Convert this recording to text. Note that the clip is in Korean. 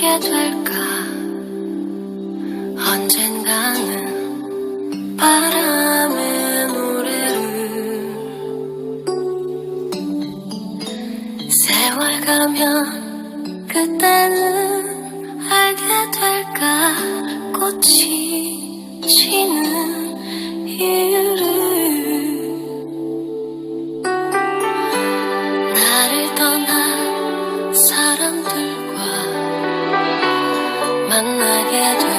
될까? 언젠가는 바람의 노래를 세월 가면 그때는 알게 될까? 꽃이 지는 이유 만나게 돼